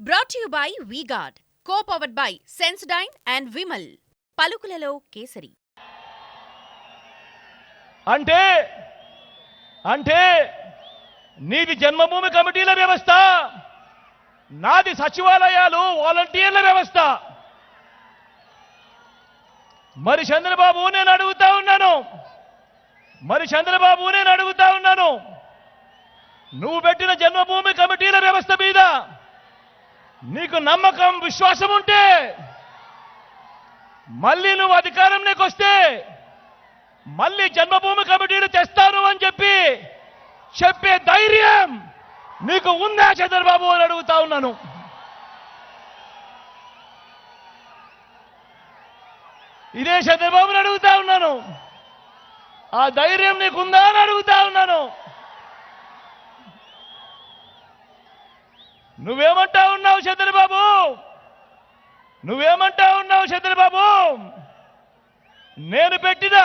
Brought you by V Guard co powered by Sensodyne and Vimal పలుకులలో kesari. అంటే అంటే నీది జన్మభూమి కమిటీల వ్యవస్థ నాది సచివాలయాలు వాలంటీర్ల వ్యవస్థ. మరి చంద్రబాబు నేను అడుగుతా ఉన్నాను. మరి చంద్రబాబు నేను అడుగుతా ఉన్నాను. నువ్వు పెట్టిన జన్మభూమి కమిటీల వ్యవస్థ మీద నీకు నమ్మకం విశ్వాసం ఉంటే మళ్ళీ నువ్వు అధికారంలోకి వస్తే మళ్ళీ జన్మభూమి కమిటీలు తెస్తాను అని చెప్పి చెప్పే ధైర్యం నీకు ఉందా చంద్రబాబు అని అడుగుతా ఉన్నాను. ఇదే చంద్రబాబుని అడుగుతా ఉన్నాను. ఆ ధైర్యం నీకుందా అని అడుగుతా నువ్వేమంటా ఉన్నావు చంద్రబాబు నువ్వేమంటా ఉన్నావు చంద్రబాబు నేను పెట్టిన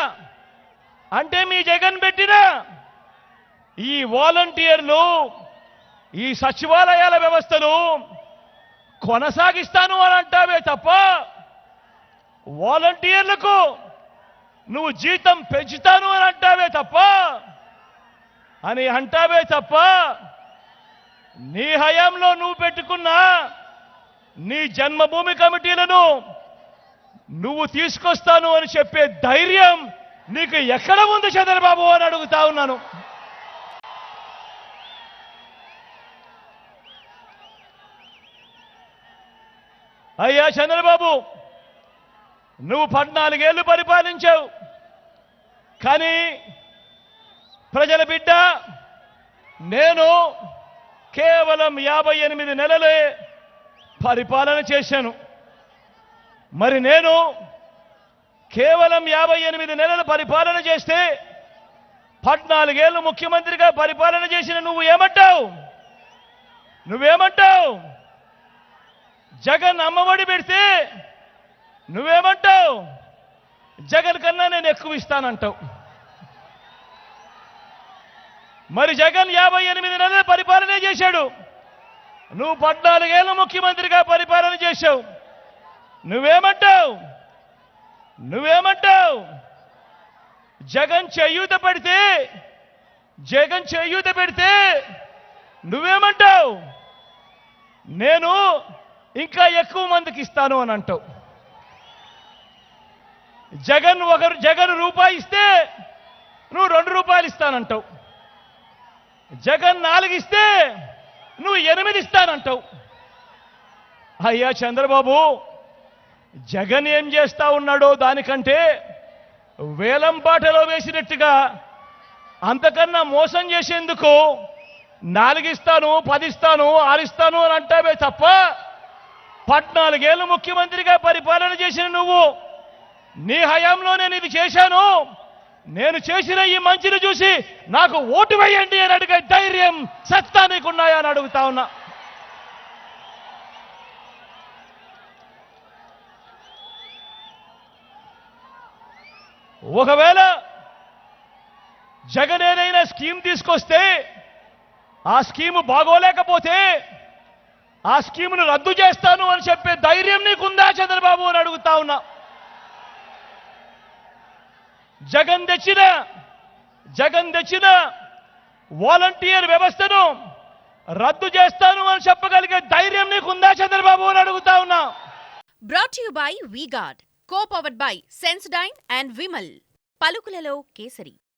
అంటే మీ జగన్ పెట్టిన ఈ వాలంటీర్లు ఈ సచివాలయాల వ్యవస్థను కొనసాగిస్తాను అని అంటావే తప్ప వాలంటీర్లకు నువ్వు జీతం పెంచుతాను అని అంటావే తప్ప అని అంటావే తప్ప నీ హయాంలో నువ్వు పెట్టుకున్న నీ జన్మభూమి కమిటీలను నువ్వు తీసుకొస్తాను అని చెప్పే ధైర్యం నీకు ఎక్కడ ఉంది చంద్రబాబు అని అడుగుతా ఉన్నాను. అయ్యా చంద్రబాబు నువ్వు పద్నాలుగేళ్ళు పరిపాలించావు. కానీ ప్రజల బిడ్డ నేను కేవలం యాభై ఎనిమిది నెలలే పరిపాలన చేశాను. మరి నేను కేవలం యాభై ఎనిమిది నెలలు పరిపాలన చేస్తే పద్నాలుగేళ్ళు ముఖ్యమంత్రిగా పరిపాలన చేసిన నువ్వు ఏమంటావు? నువ్వేమంటావు? జగన్ అమ్మఒడి పెడితే నువ్వేమంటావు? జగన్ కన్నా నేను ఎక్కువ ఇస్తానంటావు. మరి జగన్ యాభై ఎనిమిది నెలలు పరిపాలన చేశాడు. నువ్వు పద్నాలుగేళ్ళు ముఖ్యమంత్రిగా పరిపాలన చేశావు. నువ్వేమంటావు? నువ్వేమంటావు? జగన్ చేయూత పెడితే జగన్ చేయూత పెడితే నువ్వేమంటావు? నేను ఇంకా ఎక్కువ మందికి ఇస్తాను అని అంటావు. జగన్ ఒకరు జగన్ రూపాయి ఇస్తే నువ్వు రెండు రూపాయలు ఇస్తానంటావు. జగన్ నాలుగు ఇస్తే నువ్వు ఎనిమిది ఇస్తానంటావు అయ్యా చంద్రబాబు జగన్ ఏం చేస్తా ఉన్నాడో దానికంటే వేలం పాటలో వేసినట్టుగా అంతకన్నా మోసం చేసేందుకు నాలుగిస్తాను పదిస్తాను ఆరిస్తాను అని అంటావే తప్ప పద్నాలుగేళ్ళు ముఖ్యమంత్రిగా పరిపాలన చేసిన నువ్వు నీ హయాంలో నేను ఇది చేశాను. నేను చేసిన ఈ మంచిని చూసి నాకు ఓటు వేయండి అని అడిగే ధైర్యం సత్తా నీకున్నాయా అని అడుగుతా ఉన్నా. ఒకవేళ జగన్ ఏదైనా స్కీమ్ తీసుకొస్తే ఆ స్కీము బాగోలేకపోతే ఆ స్కీమును రద్దు చేస్తాను అని చెప్పే ధైర్యం నీకుందా చంద్రబాబు అని అడుగుతా ఉన్నా. జగన్ తెచ్చిన జగన్ తెచ్చిన వాలంటీర్ వ్యవస్థను రద్దు చేస్తాను అని చెప్పగలిగే ధైర్యం నీకుందా చంద్రబాబు అని అడుగుతా ఉన్నా. Brought you by V Guard co powered by Sensodyne and Vimal పలుకులలో kesari.